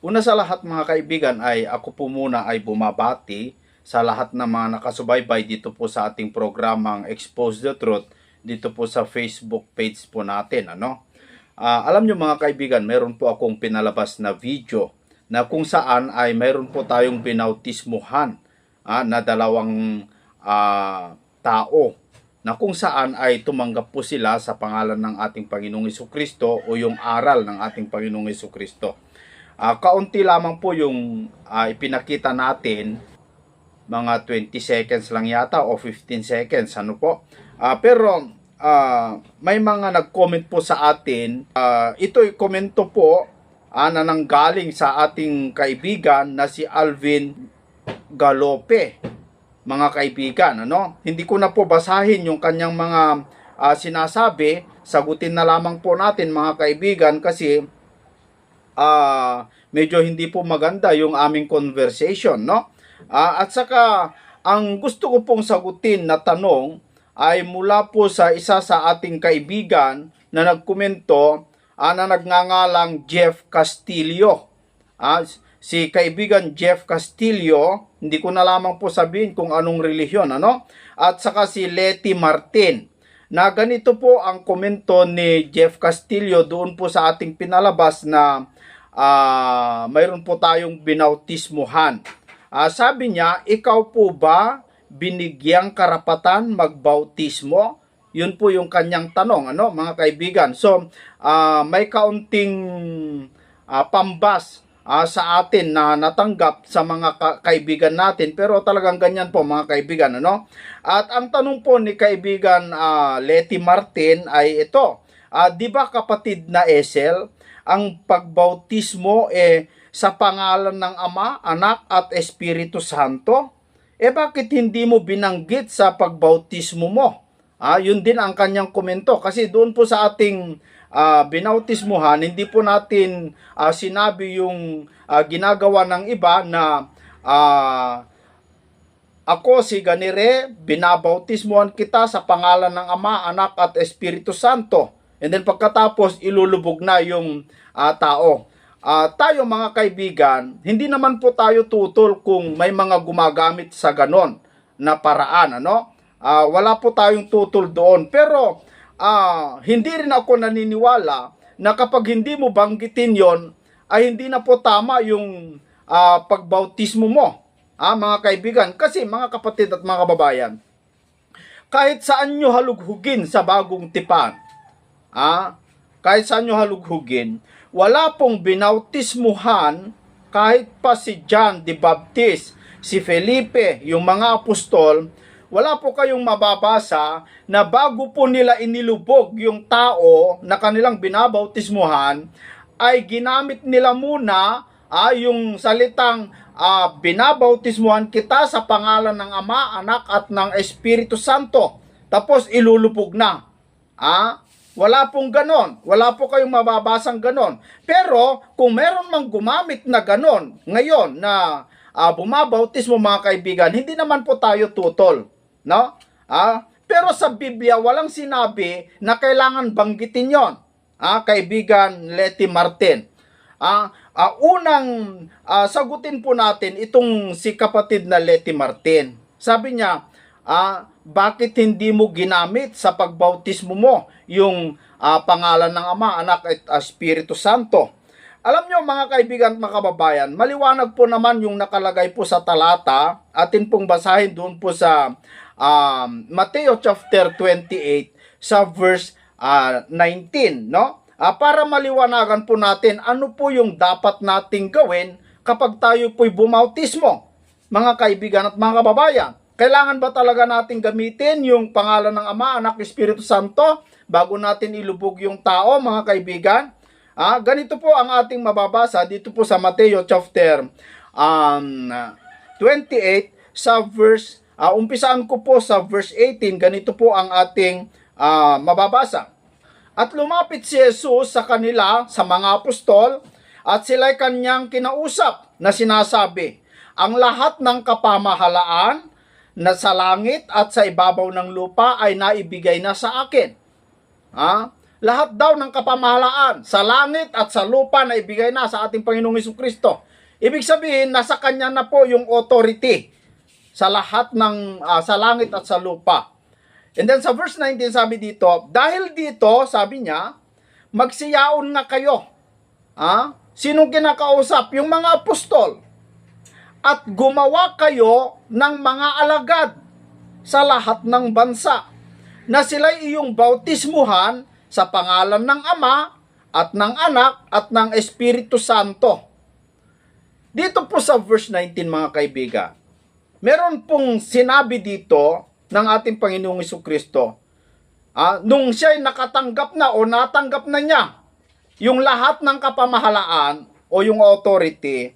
Una sa lahat mga kaibigan ay ako po muna ay bumabati sa lahat ng mga nakasubaybay dito po sa ating programang Expose the Truth dito po sa Facebook page po natin. Ano? Ah, alam nyo mga kaibigan, meron po akong pinalabas na video na kung saan ay meron po tayong binautismuhan ah, na dalawang ah, tao na kung saan ay tumanggap po sila sa pangalan ng ating Panginoong Kristo o yung aral ng ating Panginoong Kristo. Ah, kaunti lamang po yung ah, ipinakita natin mga 20 seconds lang yata o 15 seconds ano po. Ah, pero ah, may mga nag-comment po sa atin. Ah, ito'y komento po ah, na nanggaling sa ating kaibigan na si Alvin Galope. Mga kaibigan, ano? Hindi ko na po basahin yung kanyang mga ah, sinasabi. Sagutin na lamang po natin mga kaibigan kasi ah medyo hindi po maganda yung aming conversation, no? Ah, at saka, ang gusto ko pong sagutin na tanong ay mula po sa isa sa ating kaibigan na nagkomento ah, na nagngangalang Jeff Castillo. Ah, si kaibigan Jeff Castillo, hindi ko na lamang po sabihin kung anong relihiyon, ano? At saka si Letty Martin na ganito po ang komento ni Jeff Castillo doon po sa ating pinalabas na ah mayroon po tayong binautismuhan. Ah, sabi niya, ikaw po ba binigyang karapatan magbautismo? Yun po yung kanyang tanong, ano, mga kaibigan. So, ah, may kaunting ah, pambas ah, sa atin na natanggap sa mga ka- kaibigan natin pero talagang ganyan po mga kaibigan ano at ang tanong po ni kaibigan ah, Letty Martin ay ito ah, di ba kapatid na Esel ang pagbautismo eh sa pangalan ng Ama, Anak at Espiritu Santo. Eh bakit hindi mo binanggit sa pagbautismo mo? Ah, yun din ang kanyang komento. Kasi doon po sa ating ah, binautismuhan, hindi po natin ah, sinabi yung ah, ginagawa ng iba na ah, ako si Ganire, binabautismuhan kita sa pangalan ng Ama, Anak at Espiritu Santo. And then pagkatapos ilulubog na yung ah, tao. Ah, tayo mga kaibigan, hindi naman po tayo tutol kung may mga gumagamit sa ganon na paraan, ano? Ah, wala po tayong tutol doon. Pero ah, hindi rin ako naniniwala na kapag hindi mo banggitin yon ay hindi na po tama yung ah, pagbautismo mo. Ah, mga kaibigan, kasi mga kapatid at mga kababayan, kahit saan nyo halughugin sa bagong tipan, ah, kahit saan nyo halughugin, wala pong binautismuhan kahit pa si John the Baptist, si Felipe, yung mga apostol, wala po kayong mababasa na bago po nila inilubog yung tao na kanilang binabautismuhan, ay ginamit nila muna ah, yung salitang ah, binabautismuhan kita sa pangalan ng Ama, Anak at ng Espiritu Santo. Tapos ilulubog na. Ah, wala pong ganon. Wala po kayong mababasang ganon. Pero kung meron mang gumamit na ganon ngayon na ah, bumabautismo mga kaibigan, hindi naman po tayo tutol. No? Ah, pero sa Biblia, walang sinabi na kailangan banggitin yon. Ah, kaibigan Letty Martin. Ah, ah, unang ah, sagutin po natin itong si kapatid na Letty Martin. Sabi niya, ah, bakit hindi mo ginamit sa pagbautismo mo yung ah, pangalan ng Ama, Anak at Espiritu Santo? Alam nyo mga kaibigan at mga kababayan, maliwanag po naman yung nakalagay po sa talata. Atin pong basahin doon po sa um, Mateo chapter 28 sa verse ah, 19, no? Ah, para maliwanagan po natin ano po yung dapat nating gawin kapag tayo po'y bumautismo. Mga kaibigan at mga kababayan, kailangan ba talaga nating gamitin yung pangalan ng Ama, Anak, Espiritu Santo bago natin ilubog yung tao, mga kaibigan? Ah, ganito po ang ating mababasa dito po sa Mateo chapter um, 28 sa verse ah, umpisaan ko po sa verse 18 ganito po ang ating ah, mababasa. At lumapit si Jesus sa kanila sa mga apostol at sila'y kanyang kinausap na sinasabi, ang lahat ng kapamahalaan na sa langit at sa ibabaw ng lupa ay naibigay na sa akin. Ha? lahat daw ng kapamahalaan sa langit at sa lupa na ibigay na sa ating Panginoong Hesus Kristo. Ibig sabihin, nasa kanya na po yung authority sa lahat ng ah, sa langit at sa lupa. And then sa verse 19 sabi dito, dahil dito, sabi niya, magsiyaon nga kayo. Ah? Sinong kinakausap? Yung mga apostol. At gumawa kayo ng mga alagad sa lahat ng bansa na sila'y iyong bautismuhan sa pangalan ng Ama at ng Anak at ng Espiritu Santo. Dito po sa verse 19 mga kaibigan, meron pong sinabi dito ng ating Panginoong Kristo ah, nung siya'y nakatanggap na o natanggap na niya yung lahat ng kapamahalaan o yung authority,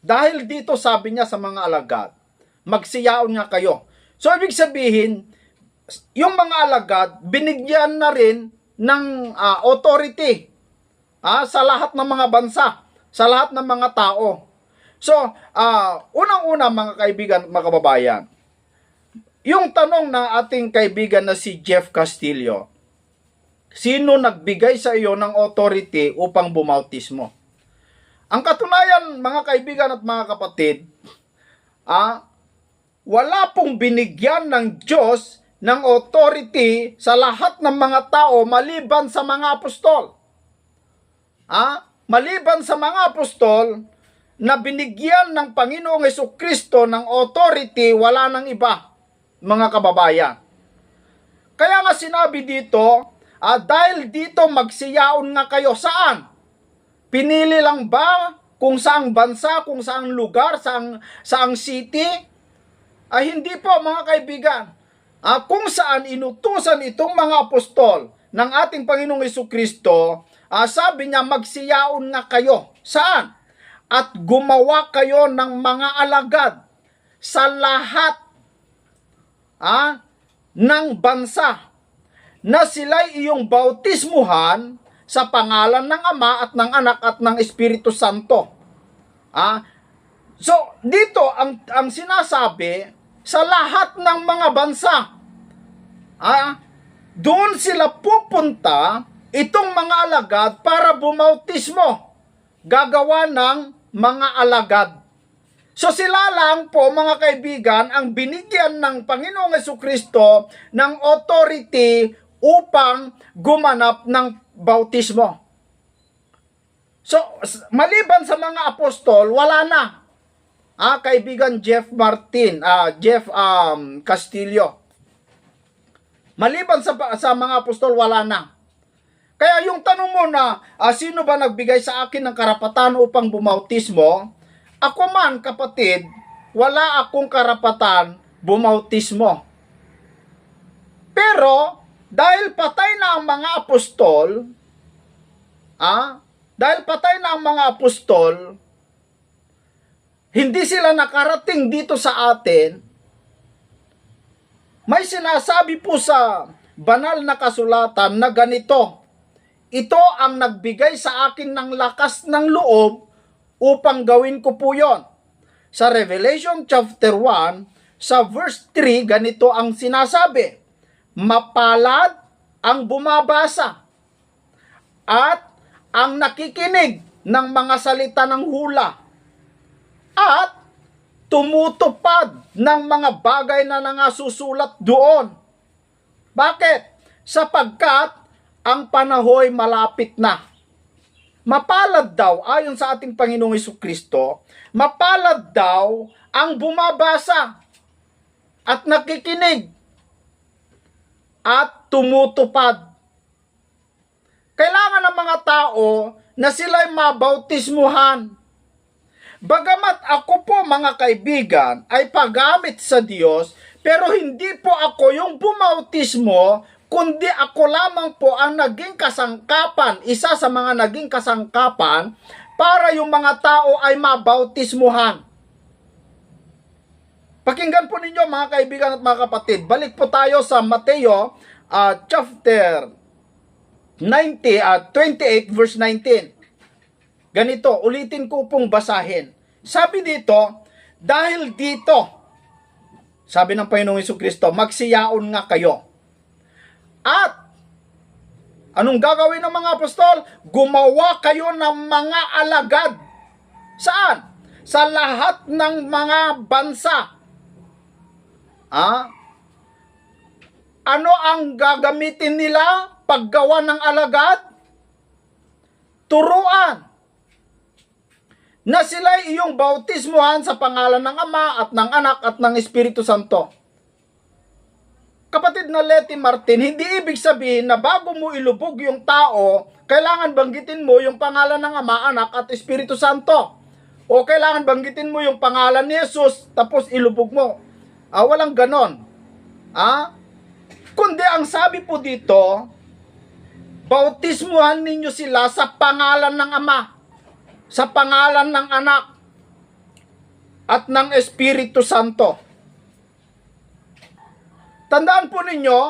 dahil dito sabi niya sa mga alagad, magsiyaon nga kayo. So, ibig sabihin, yung mga alagad, binigyan na rin ng ah, authority ah, sa lahat ng mga bansa, sa lahat ng mga tao. So, ah, unang-una mga kaibigan, mga kababayan, yung tanong ng ating kaibigan na si Jeff Castillo, sino nagbigay sa iyo ng authority upang bumautismo? Ang katunayan, mga kaibigan at mga kapatid, ah, wala pong binigyan ng Diyos ng authority sa lahat ng mga tao maliban sa mga apostol. Ah, maliban sa mga apostol na binigyan ng Panginoong Heso Kristo ng authority, wala nang iba, mga kababayan. Kaya nga sinabi dito, ah, dahil dito magsiyaon nga kayo. Saan? Pinili lang ba kung saang bansa, kung saang lugar, saang, saang city? Ay hindi po mga kaibigan. Ah, kung saan inutusan itong mga apostol ng ating Panginoong Heso Kristo, ah, sabi niya magsiyaon nga kayo. Saan? At gumawa kayo ng mga alagad sa lahat ah, ng bansa na sila'y iyong bautismuhan sa pangalan ng Ama at ng Anak at ng Espiritu Santo. Ah, so dito ang ang sinasabi sa lahat ng mga bansa. Ah, doon sila pupunta itong mga alagad para bumautismo. Gagawa ng mga alagad. So sila lang po mga kaibigan ang binigyan ng Panginoong Yesu Kristo ng authority upang gumanap ng bautismo. So maliban sa mga apostol, wala na. Ah, kaibigan Jeff Martin, ah Jeff um, Castillo. Maliban sa sa mga apostol, wala na. Kaya yung tanong mo na, ah, sino ba nagbigay sa akin ng karapatan upang bumautismo? Ako man, kapatid, wala akong karapatan bumautismo. Pero, dahil patay na ang mga apostol, ah, dahil patay na ang mga apostol, hindi sila nakarating dito sa atin, may sinasabi po sa banal na kasulatan na ganito, ito ang nagbigay sa akin ng lakas ng loob upang gawin ko po yon. Sa Revelation chapter 1, sa verse 3, ganito ang sinasabi, Mapalad ang bumabasa at ang nakikinig ng mga salita ng hula at tumutupad ng mga bagay na nangasusulat doon. Bakit? Sapagkat ang panahoy malapit na. Mapalad daw, ayon sa ating Panginoong Hesus Kristo, mapalad daw ang bumabasa at nakikinig at tumutupad. Kailangan ng mga tao na sila'y mabautismuhan. Bagamat ako po mga kaibigan ay paggamit sa Diyos, pero hindi po ako yung bumautismo, kundi ako lamang po ang naging kasangkapan, isa sa mga naging kasangkapan para yung mga tao ay mabautismuhan. Pakinggan po ninyo mga kaibigan at mga kapatid. Balik po tayo sa Mateo uh, chapter 90 at 28 verse 19. Ganito, ulitin ko pong basahin. Sabi dito, dahil dito, sabi ng Panginoong Hesus Kristo, magsiyaon nga kayo. At Anong gagawin ng mga apostol? Gumawa kayo ng mga alagad. Saan? Sa lahat ng mga bansa. Ah? Ano ang gagamitin nila paggawa ng alagad? Turuan na sila iyong bautismuhan sa pangalan ng Ama at ng Anak at ng Espiritu Santo. Kapatid na Letty Martin, hindi ibig sabihin na bago mo ilubog yung tao, kailangan banggitin mo yung pangalan ng Ama, Anak at Espiritu Santo. O kailangan banggitin mo yung pangalan ni Jesus, tapos ilubog mo. Ah, walang ganon. Ah? Kundi ang sabi po dito, bautismuhan ninyo sila sa pangalan ng Ama, sa pangalan ng Anak, at ng Espiritu Santo. Tandaan po ninyo,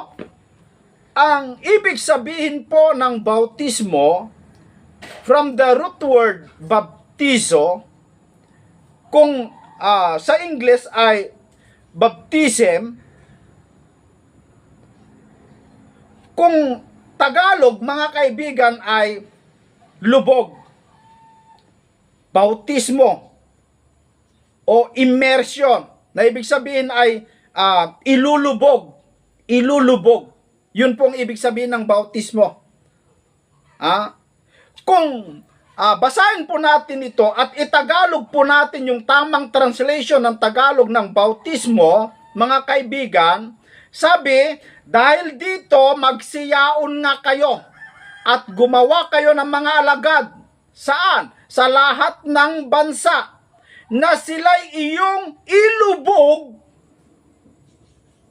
ang ibig sabihin po ng bautismo, from the root word baptizo, kung ah, sa English ay baptism, kung Tagalog, mga kaibigan, ay lubog, bautismo, o immersion, na ibig sabihin ay ah, ilulubog, ilulubog. Yun pong ibig sabihin ng bautismo. Ah, kung ah, basahin po natin ito at itagalog po natin yung tamang translation ng Tagalog ng bautismo, mga kaibigan, sabi, dahil dito magsiyaon nga kayo at gumawa kayo ng mga alagad. Saan? Sa lahat ng bansa na sila'y iyong ilubog.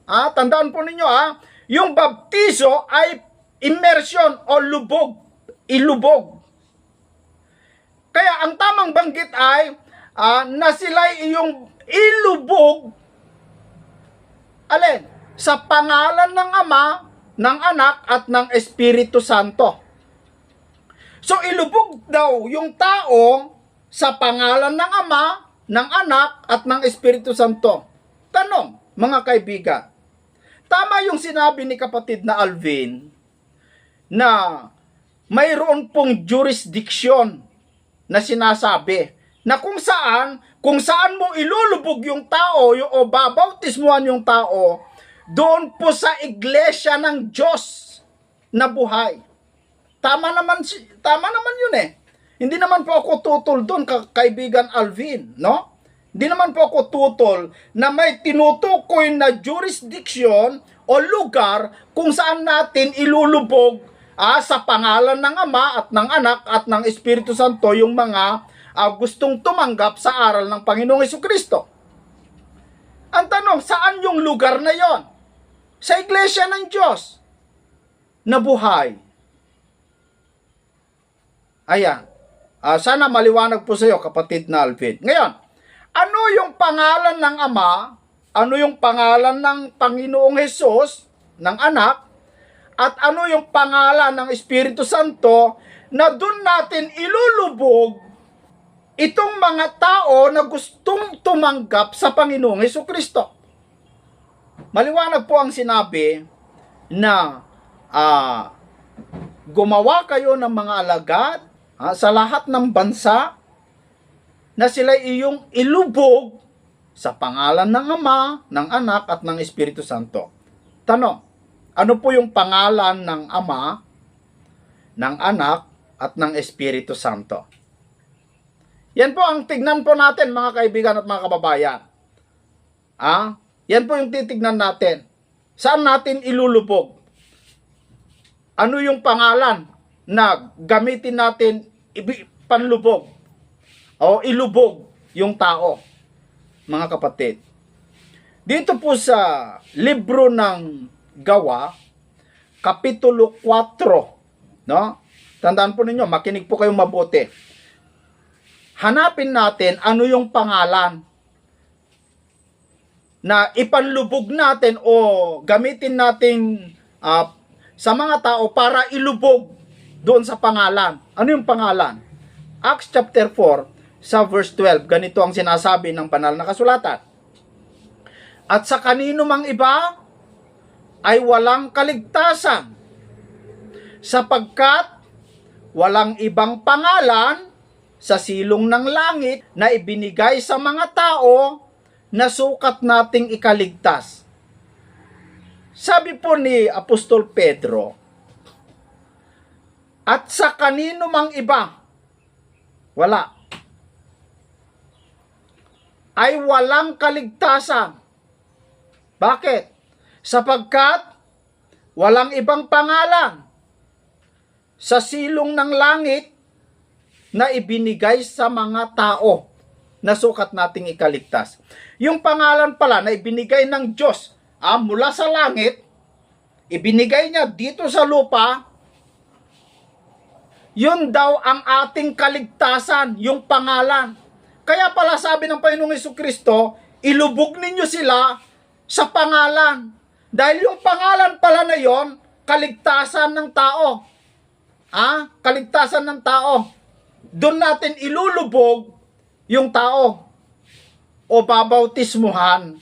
Ah, tandaan po ninyo ah, yung baptizo ay immersion o lubog, ilubog. Kaya ang tamang banggit ay ah, na sila'y iyong ilubog alin? Sa pangalan ng Ama, ng Anak at ng Espiritu Santo. So ilubog daw yung tao sa pangalan ng Ama, ng Anak at ng Espiritu Santo. Tanong, mga kaibigan, tama yung sinabi ni kapatid na Alvin na mayroon pong jurisdiction na sinasabi na kung saan, kung saan mo ilulubog yung tao yung, o babautismuhan yung tao, doon po sa iglesia ng Diyos na buhay. Tama naman, tama naman yun eh. Hindi naman po ako tutol doon, ka- kaibigan Alvin, no? Hindi naman po ako tutol na may tinutukoy na jurisdiction o lugar kung saan natin ilulubog ah, sa pangalan ng Ama at ng Anak at ng Espiritu Santo yung mga ah, gustong tumanggap sa aral ng Panginoong Kristo. Ang tanong, saan yung lugar na yon? Sa iglesia ng Diyos na buhay. Ayan. Ah, sana maliwanag po sa iyo, kapatid na Alvin. Ngayon, ano yung pangalan ng Ama? Ano yung pangalan ng Panginoong Hesus, ng anak? At ano yung pangalan ng Espiritu Santo na doon natin ilulubog itong mga tao na gustong tumanggap sa Panginoong Hesus Kristo? Maliwanag po ang sinabi na ah, gumawa kayo ng mga alagad ah, sa lahat ng bansa na sila iyong ilubog sa pangalan ng Ama, ng Anak at ng Espiritu Santo. Tanong, ano po yung pangalan ng Ama, ng Anak at ng Espiritu Santo? Yan po ang tignan po natin mga kaibigan at mga kababayan. Ah, yan po yung titignan natin. Saan natin ilulubog? Ano yung pangalan na gamitin natin panlubog o ilubog yung tao, mga kapatid. Dito po sa libro ng Gawa, Kapitulo 4, no? Tandaan po ninyo, makinig po kayong mabuti. Hanapin natin ano yung pangalan na ipanlubog natin o gamitin natin ah, sa mga tao para ilubog doon sa pangalan. Ano yung pangalan? Acts chapter 4 sa verse 12, ganito ang sinasabi ng banal na kasulatan. At sa kanino mang iba ay walang kaligtasan sapagkat walang ibang pangalan sa silong ng langit na ibinigay sa mga tao na sukat nating ikaligtas. Sabi po ni Apostol Pedro, at sa kanino mang iba, wala, ay walang kaligtasan. Bakit? Sapagkat walang ibang pangalan sa silong ng langit na ibinigay sa mga tao na sukat nating ikaligtas. Yung pangalan pala na ibinigay ng Diyos ah, mula sa langit, ibinigay niya dito sa lupa, yun daw ang ating kaligtasan, yung pangalan. Kaya pala sabi ng Panginoong Kristo, ilubog ninyo sila sa pangalan. Dahil yung pangalan pala na yon, kaligtasan ng tao. Ah, kaligtasan ng tao. Doon natin ilulubog yung tao o babautismuhan.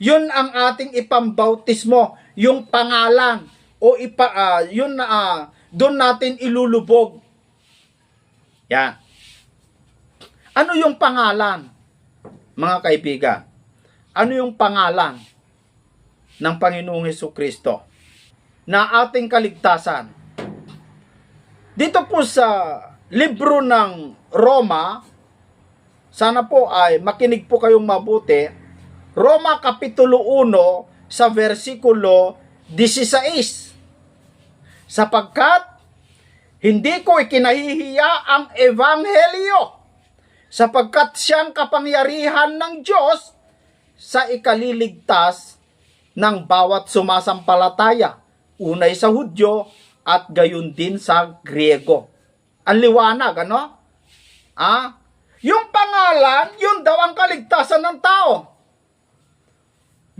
Yun ang ating ipambautismo, yung pangalan o ipa ah, yun na ah, doon natin ilulubog. Yan. Ano yung pangalan? Mga kaibigan, ano yung pangalan ng Panginoong Heso Kristo na ating kaligtasan? Dito po sa libro ng Roma, sana po ay makinig po kayong mabuti. Roma Kapitulo 1 sa versikulo 16. Sapagkat hindi ko ikinahihiya ang ebanghelyo sapagkat siyang kapangyarihan ng Diyos sa ikaliligtas ng bawat sumasampalataya, unay sa Hudyo at gayon din sa Griego. Ang liwanag, ano? Ah, yung pangalan, yun daw ang kaligtasan ng tao.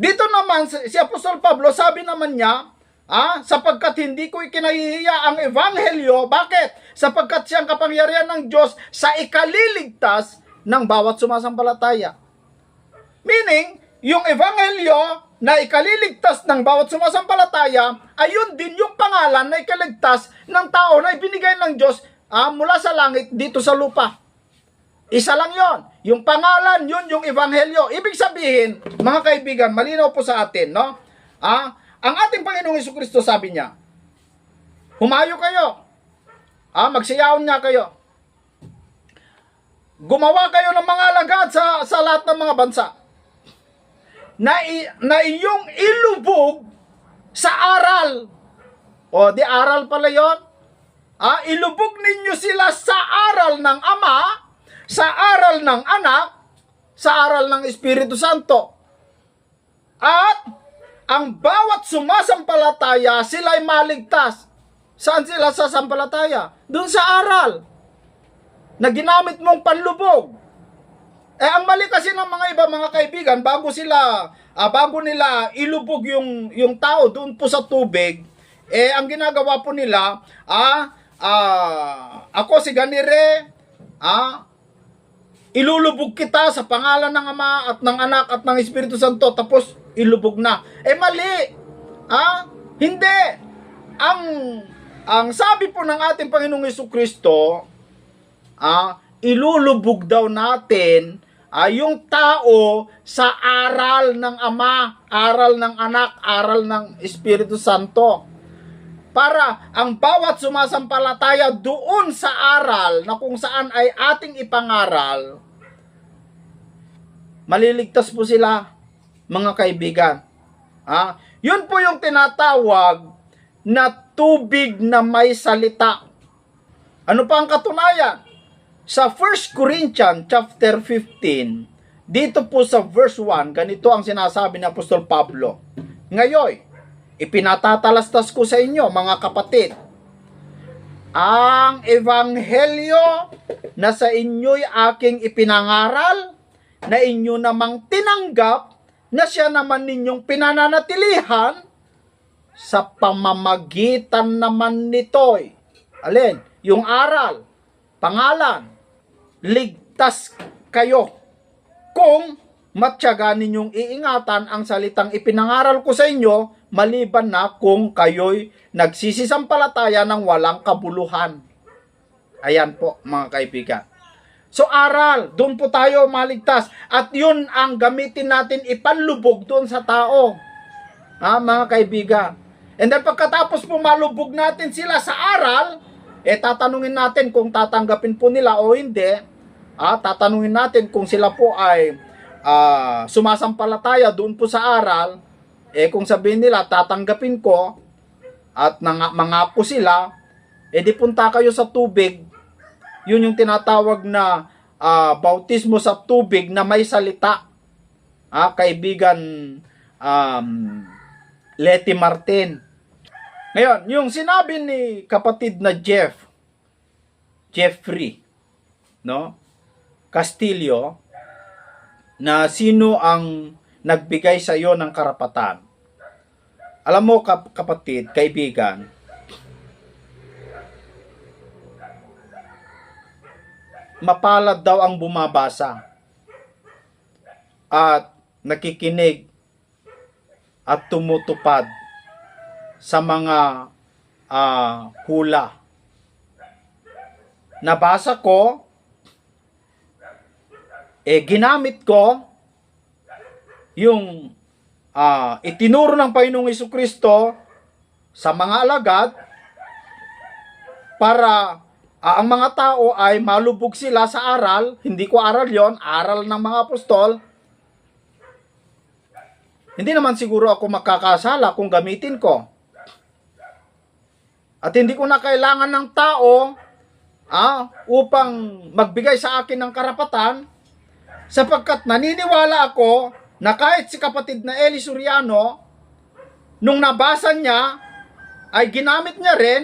Dito naman, si Apostol Pablo, sabi naman niya, ah, sapagkat hindi ko ikinahihiya ang ebanghelyo, bakit? Sapagkat siyang kapangyarihan ng Diyos sa ikaliligtas ng bawat sumasampalataya. Meaning, yung ebanghelyo na ikaliligtas ng bawat sumasampalataya, ayun din yung pangalan na ikaligtas ng tao na ibinigay ng Diyos ah, mula sa langit dito sa lupa. Isa lang yon. Yung pangalan, yun yung ebanghelyo. Ibig sabihin, mga kaibigan, malinaw po sa atin, no? Ah, ang ating Panginoong Hesus Kristo sabi niya, humayo kayo. Ah, magsiyaon niya kayo. Gumawa kayo ng mga alagad sa, sa lahat ng mga bansa. Na, na iyong ilubog sa aral. O, di aral pala yon. Ah, ilubog ninyo sila sa aral ng Ama, sa aral ng Anak, sa aral ng Espiritu Santo. At ang bawat sumasampalataya, sila'y maligtas. Saan sila sasampalataya? Doon sa aral na ginamit mong panlubog. Eh, ang mali kasi ng mga iba, mga kaibigan, bago sila, ah, bago nila ilubog yung, yung tao doon po sa tubig, eh, ang ginagawa po nila, ah, ah, ako si Ganire, ah, ilulubog kita sa pangalan ng Ama at ng Anak at ng Espiritu Santo, tapos ilubog na. Eh, mali! Ah, hindi! Ang, ang sabi po ng ating Panginoong Yesu Kristo, ah, ilulubog daw natin ah, yung tao sa aral ng Ama, aral ng Anak, aral ng Espiritu Santo. Para ang bawat sumasampalataya doon sa aral na kung saan ay ating ipangaral, maliligtas po sila, mga kaibigan. Ah, yun po yung tinatawag na tubig na may salita. Ano pa ang katunayan? Sa 1 Corinthians chapter 15, dito po sa verse 1, ganito ang sinasabi ni Apostol Pablo. Ngayon, ipinatatalastas ko sa inyo, mga kapatid, ang ebanghelyo na sa inyo'y aking ipinangaral, na inyo namang tinanggap, na siya naman ninyong pinananatilihan, sa pamamagitan naman nito'y, alin, yung aral, pangalan, ligtas kayo kung matyaga ninyong iingatan ang salitang ipinangaral ko sa inyo maliban na kung kayo'y nagsisisampalataya ng walang kabuluhan. Ayan po mga kaibigan. So aral, doon po tayo maligtas. At yun ang gamitin natin ipanlubog doon sa tao. Ha, mga kaibigan. And then pagkatapos po malubog natin sila sa aral, eh tatanungin natin kung tatanggapin po nila o hindi. Ah, tatanungin natin kung sila po ay ah, sumasampalataya doon po sa aral. Eh kung sabihin nila tatanggapin ko at nang, mangako sila, eh di punta kayo sa tubig. Yun yung tinatawag na ah, bautismo sa tubig na may salita. Ah, kaibigan um, Letty Martin. Ngayon, yung sinabi ni kapatid na Jeff, Jeffrey, no? Castillo, na sino ang nagbigay sa iyo ng karapatan. Alam mo, kap- kapatid, kaibigan, mapalad daw ang bumabasa at nakikinig at tumutupad sa mga ah, hula. Nabasa ko, eh ginamit ko yung ah, itinuro ng Panginoong Iso Kristo sa mga alagad para ah, ang mga tao ay malubog sila sa aral, hindi ko aral yon aral ng mga apostol, hindi naman siguro ako makakasala kung gamitin ko. At hindi ko na kailangan ng tao ah, upang magbigay sa akin ng karapatan sapagkat naniniwala ako na kahit si kapatid na Eli Suriano, nung nabasa niya, ay ginamit niya rin.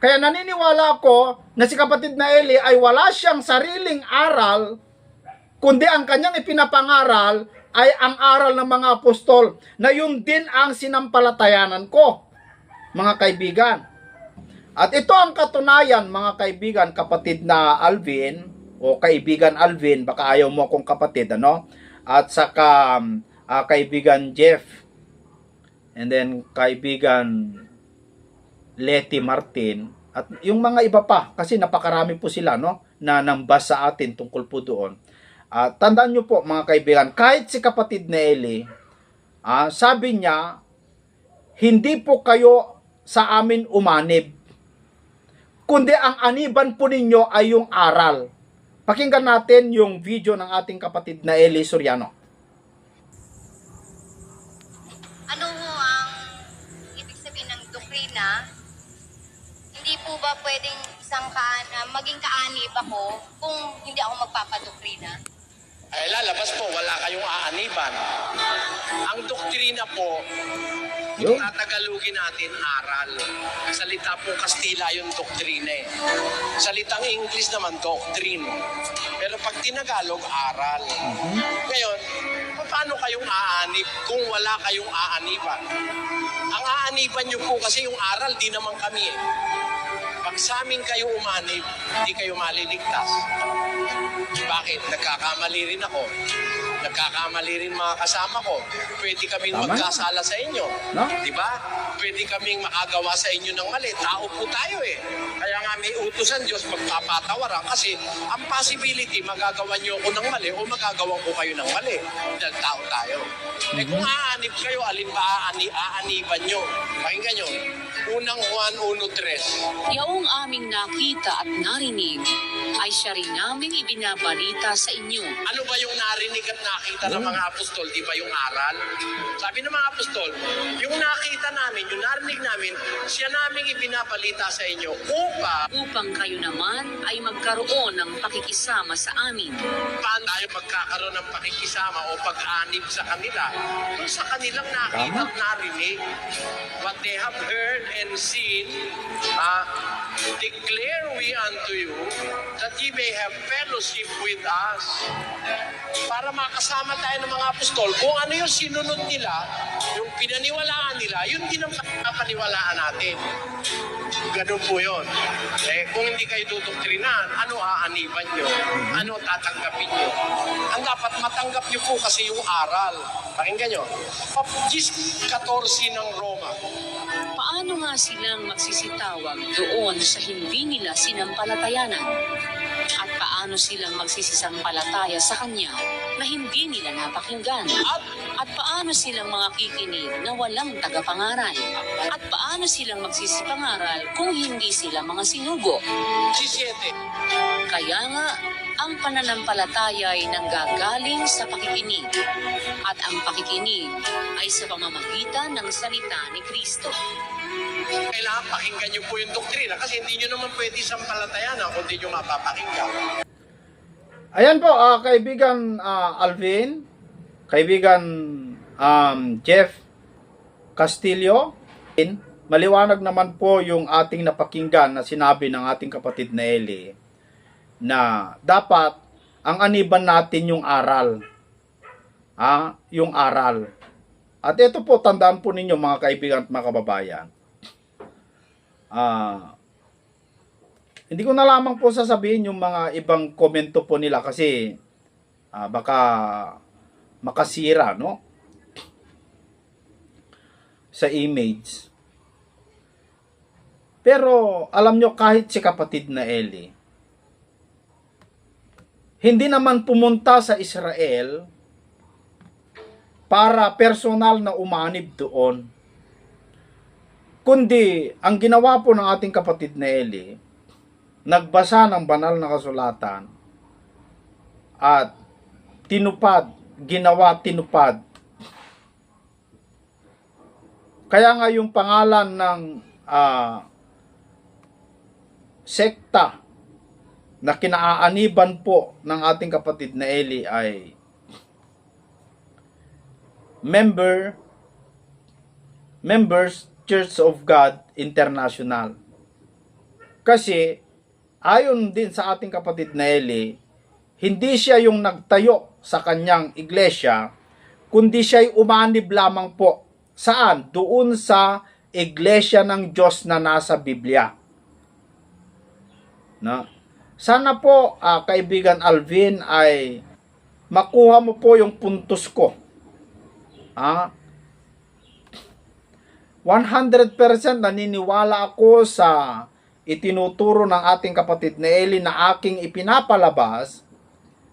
Kaya naniniwala ako na si kapatid na Eli ay wala siyang sariling aral, kundi ang kanyang ipinapangaral ay ang aral ng mga apostol na yun din ang sinampalatayanan ko, mga kaibigan. At ito ang katunayan, mga kaibigan, kapatid na Alvin, o kaibigan Alvin, baka ayaw mo akong kapatid, ano? At saka um, ah, kaibigan Jeff, and then kaibigan Letty Martin, at yung mga iba pa, kasi napakarami po sila, no? Na nambas sa atin tungkol po doon. At tandaan nyo po, mga kaibigan, kahit si kapatid na Eli, ah, sabi niya, hindi po kayo sa amin umanib, kundi ang aniban po ninyo ay yung aral. Pakinggan natin yung video ng ating kapatid na Eli Soriano. Ano ho ang ibig sabihin ng doktrina? Hindi po ba pwedeng isang kaan, ah, maging kaanib ako kung hindi ako magpapadoktrina? Ay lalabas po, wala kayong aaniban. Ang doktrina po, yung tatagalugin natin, aral. Salita po Kastila yung doktrina eh. Salitang English naman, doctrine. Pero pag tinagalog, aral. Ngayon, paano kayong aanib kung wala kayong aaniban? Ang aaniban nyo po kasi yung aral, di naman kami eh. Pag sa amin kayo umanib, hindi kayo maliligtas. Bakit? Nagkakamali rin ako. Nagkakamali rin mga kasama ko. Pwede kaming Tama. magkasala sa inyo. No? Di ba? Pwede kaming makagawa sa inyo ng mali. Tao po tayo eh. Kaya nga may utusan Diyos magpapatawaran kasi ang possibility magagawa niyo ako ng mali o magagawa ko kayo ng mali. Dahil tao tayo. Eh kung aanib kayo, alin ba aani, aaniban nyo? Pakinggan nyo. Unang Juan 1.3 Yaong aming nakita at narinig ay siya rin naming ibinabalita sa inyo. Ano ba yung narinig at nakita ng mga apostol? Di ba yung aral? Sabi ng mga apostol, yung nakita namin, yung narinig namin, siya naming ibinabalita sa inyo upang upang kayo naman ay magkaroon ng pakikisama sa amin. paano tayo magkakaroon ng pakikisama o pag-anib sa kanila. Kung sa kanilang nakita at narinig, what they have heard and seen, ah, declare we unto you that ye may have fellowship with us. Para makasama tayo ng mga apostol, kung ano yung sinunod nila, yung pinaniwalaan nila, yun din ang paniwalaan natin. Ganun po yun. Eh, kung hindi kayo dudoktrinan, ano aaniban nyo? Ano tatanggapin nyo? Ang dapat matanggap nyo po kasi yung aral. Pakinggan nyo. Gis 14 ng Roma. Paano nga silang magsisitawag doon sa hindi nila sinampalatayanan? At paano silang magsisisampalataya sa Kanya na hindi nila napakinggan? At paano silang mga kikinig na walang tagapangaral? At paano silang magsisipangaral kung hindi sila mga sinugo? 17. Kaya nga, ang pananampalataya ay nanggagaling sa pakikinig. At ang pakikinig ay sa pamamagitan ng salita ni Kristo. Kailangan pakinggan nyo po yung doktrina kasi hindi nyo naman pwede sampalatayan kung hindi nyo mapapakinggan. Ayan po, ah, kaibigan ah, Alvin, kaibigan um, Jeff Castillo, maliwanag naman po yung ating napakinggan na sinabi ng ating kapatid na Eli na dapat ang aniban natin yung aral. Ah, yung aral. At ito po, tandaan po ninyo mga kaibigan at mga kababayan. Ah, hindi ko na lamang po sasabihin yung mga ibang komento po nila kasi ah, baka makasira, no? Sa image. Pero alam nyo kahit si kapatid na Eli, hindi naman pumunta sa Israel para personal na umanib doon. Kundi ang ginawa po ng ating kapatid na Eli, nagbasa ng banal na kasulatan at tinupad, ginawa tinupad. Kaya nga yung pangalan ng ah, sekta na kinaaaniban po ng ating kapatid na Eli ay member members Church of God International. Kasi ayon din sa ating kapatid na Eli, hindi siya yung nagtayo sa kanyang iglesia, kundi siya'y umanib lamang po. Saan? Doon sa iglesia ng Diyos na nasa Biblia. Na? Sana po, ah, kaibigan Alvin, ay makuha mo po yung puntos ko. Ah, 100% naniniwala ako sa itinuturo ng ating kapatid na Eli na aking ipinapalabas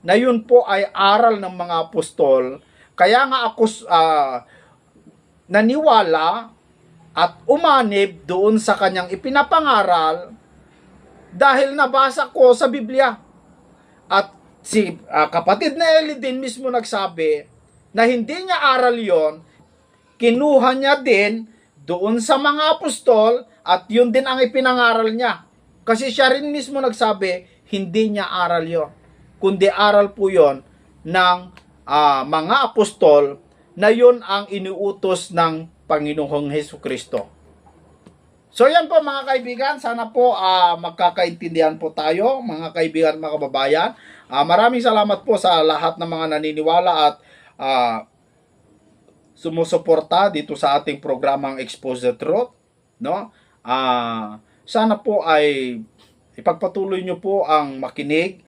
na yun po ay aral ng mga apostol. Kaya nga ako ah, naniwala at umanib doon sa kanyang ipinapangaral dahil nabasa ko sa Biblia. At si ah, kapatid na Eli din mismo nagsabi na hindi niya aral yon kinuha niya din doon sa mga apostol at yun din ang ipinangaral niya. Kasi siya rin mismo nagsabi, hindi niya aral yon kundi aral po yon ng ah, mga apostol na yun ang iniutos ng Panginoong Heso Kristo. So yan po mga kaibigan, sana po ah, magkakaintindihan po tayo mga kaibigan mga kababayan. Ah, maraming salamat po sa lahat ng mga naniniwala at ah, sumusuporta dito sa ating programang Expose the Truth, no? Ah, sana po ay ipagpatuloy nyo po ang makinig